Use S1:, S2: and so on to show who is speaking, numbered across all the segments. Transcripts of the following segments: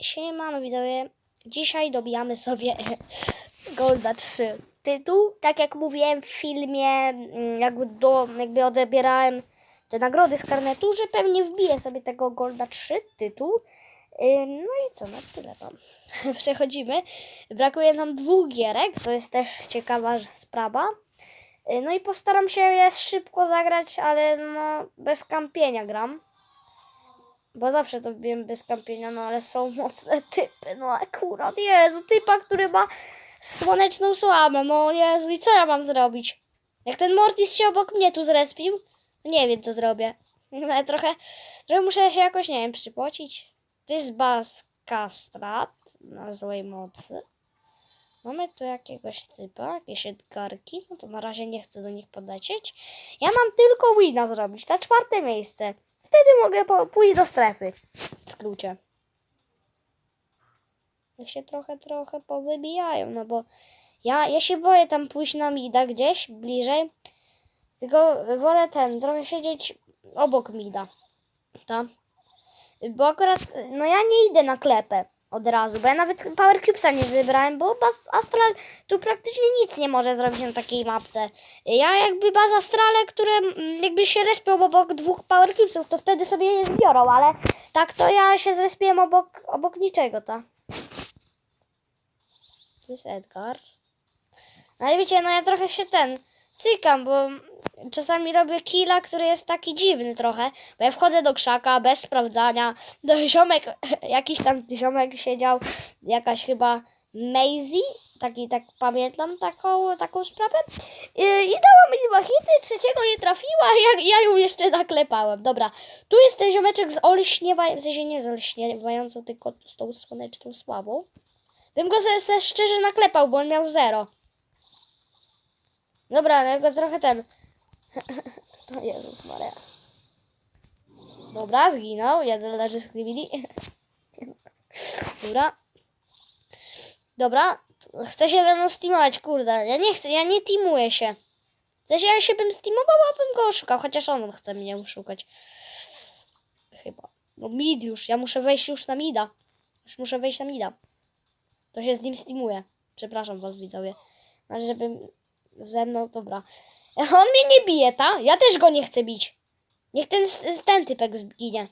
S1: Siemano widzowie, dzisiaj dobijamy sobie Golda 3 tytuł. Tak jak mówiłem w filmie, mm, jakby, do, jakby odebierałem te nagrody z karnetu, że pewnie wbiję sobie tego Golda 3 tytuł. No i co, na tyle tam. Przechodzimy. Brakuje nam dwóch gierek, to jest też ciekawa sprawa. No i postaram się je szybko zagrać, ale no bez kampienia gram. Bo zawsze to wbiłem bez kampienia, no ale są mocne typy, no akurat, Jezu, typa, który ma słoneczną sławę, no Jezu, i co ja mam zrobić? Jak ten Mortis się obok mnie tu zrespił, nie wiem, co zrobię. Ale trochę, trochę muszę się jakoś, nie wiem, przypocić. To jest Baskastrat na złej mocy. Mamy tu jakiegoś typa, jakieś Edgarki, no to na razie nie chcę do nich podlecieć. Ja mam tylko wina zrobić, na czwarte miejsce. Wtedy mogę pójść do strefy. W skrócie. Niech się trochę, trochę powybijają, no bo ja, ja się boję tam pójść na mida gdzieś bliżej. Tylko wolę ten, trochę siedzieć obok mida. Ta. Bo akurat, no ja nie idę na klepę od razu, bo ja nawet Power Cubesa nie wybrałem, bo Baz Astral tu praktycznie nic nie może zrobić na takiej mapce. Ja jakby Baz Astrale, które mm, jakby się respią obok dwóch Power Cubesów, to wtedy sobie je zbiorą, ale tak to ja się zrespiłem obok, obok niczego, ta. To jest Edgar. No ale wiecie, no ja trochę się ten cykam, bo czasami robię killa, który jest taki dziwny trochę, bo ja wchodzę do krzaka bez sprawdzania, do ziomek, jakiś tam ziomek siedział, jakaś chyba Maisie, taki, tak pamiętam taką, taką sprawę. I, i dała mi dwa hity, trzeciego nie trafiła, ja, ja ją jeszcze naklepałem, dobra, tu jest ten ziomeczek z olśniewającą, w sensie nie z olśniewającą, tylko z tą słoneczną sławą, bym go se, se szczerze naklepał, bo on miał zero. Dobra, no ja go trochę ten. Jezus Maria. Dobra, zginął. Jeden leży z Kribidi. Dobra. Dobra. Chce się ze mną steamować, kurde. Ja nie chcę, ja nie teamuję się. W sensie ja się bym steamował, a bym go oszukał, chociaż on chce mnie oszukać. Chyba. No mid już, ja muszę wejść już na mida. Już muszę wejść na mida. To się z nim steamuje. Przepraszam was widzowie. Ale żebym ze mną, dobra. On mnie nie bije, ta? Ja też go nie chcę bić. Niech ten, ten typek zginie.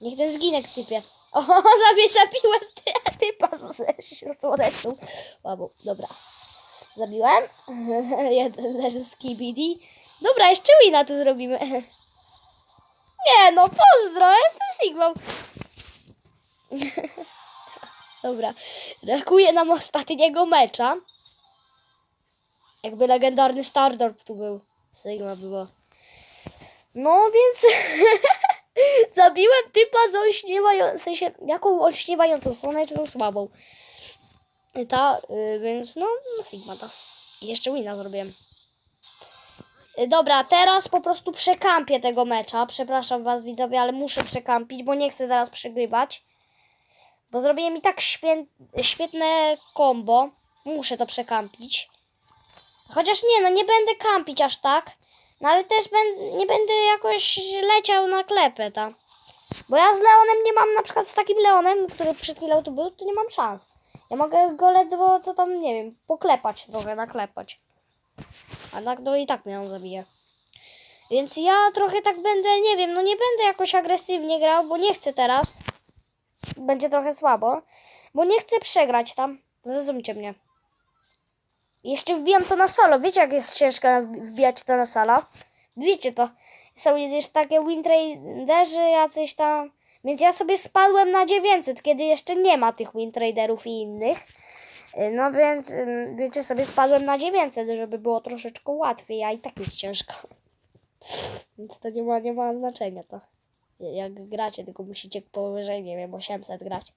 S1: Niech ten zginie, typie. O, zabiłem ty, typa ze słoneczną. Łabo, dobra. Zabiłem. Jeden leży z KBD. Dobra, jeszcze wina tu zrobimy. Nie no, pozdro, jestem Sigmą. Dobra, brakuje nam ostatniego mecza. Jakby legendarny Stardorp tu był. Sigma było. No więc zabiłem typa z olśniewającą, w sensie jaką olśniewającą słoneczną słabą. Ta, y, więc no, Sigma to. Jeszcze wina zrobiłem. Y, Dobra, teraz po prostu przekampię tego mecza. Przepraszam was widzowie, ale muszę przekampić, bo nie chcę zaraz przegrywać. Bo zrobiłem mi tak świetne combo. Muszę to przekampić. Chociaż nie, no nie będę kampić aż tak. No ale też ben, nie będę jakoś leciał na klepę, ta. Bo ja z Leonem nie mam, na przykład z takim Leonem, który przed chwilą tu był, to nie mam szans. Ja mogę go ledwo, co tam, nie wiem, poklepać trochę, naklepać. A tak to i tak mnie on zabije. Więc ja trochę tak będę, nie wiem, no nie będę jakoś agresywnie grał, bo nie chcę teraz. Będzie trochę słabo. Bo nie chcę przegrać tam. Zrozumcie mnie. Jeszcze wbijam to na solo. Wiecie, jak jest ciężko wb- wbijać to na solo? Wiecie to. Są jeszcze takie wintraderzy jacyś tam. Więc ja sobie spadłem na 900, kiedy jeszcze nie ma tych wintraderów i innych. Y, No więc, wiecie, sobie spadłem na 900, żeby było troszeczkę łatwiej, a i tak jest ciężko. Więc to nie ma, nie ma znaczenia to. Jak gracie, tylko musicie powyżej, nie wiem, 800 grać.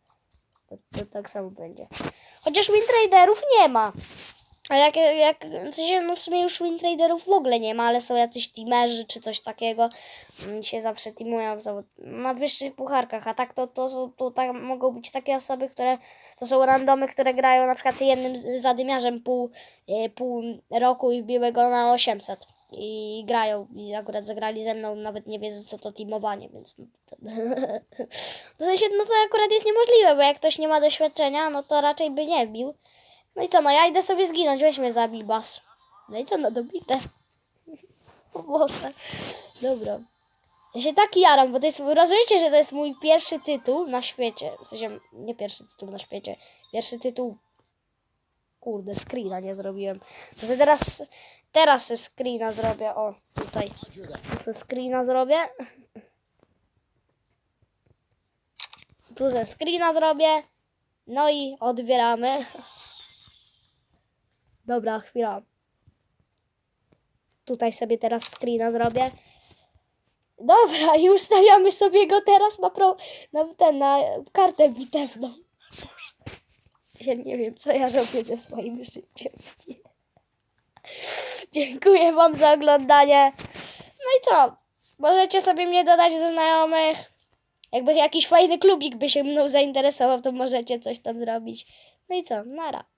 S1: To, to tak samo będzie. Chociaż wintraderów nie ma. A jak, jak w sensie, no w sumie już wintraderów w ogóle nie ma, ale są jacyś teamerzy czy coś takiego. mm, się zawsze teamują na wyższych pucharkach, a tak to, to, to tak, mogą być takie osoby, które to są randomy, które grają na przykład jednym zadymiarzem pół, e, pół roku i wbiły go na 800. i grają i akurat zagrali ze mną, nawet nie wiedzą co to teamowanie, więc no w sensie no to akurat jest niemożliwe, bo jak ktoś nie ma doświadczenia, no to raczej by nie bił. No i co, no ja idę sobie zginąć, weź mnie zabij, bas. No i co, no dobite. O Boże. Dobra. Ja się tak jaram, bo to jest, rozumiecie, że to jest mój pierwszy tytuł na świecie. W sensie, nie pierwszy tytuł na świecie. Pierwszy tytuł... Kurde, screena nie zrobiłem. To sobie teraz, teraz se screena zrobię. O, tutaj. Tu se screena zrobię. Tu screena zrobię. No i odbieramy. Dobra, chwila. Tutaj sobie teraz screena zrobię. Dobra, i ustawiamy sobie go teraz na, pro, na, ten, na kartę bitewną. Ja nie wiem, co ja robię ze swoim życiem. Dziękuję Wam za oglądanie. No i co? Możecie sobie mnie dodać do znajomych. Jakby jakiś fajny klubik by się mną zainteresował, to możecie coś tam zrobić. No i co? Nara.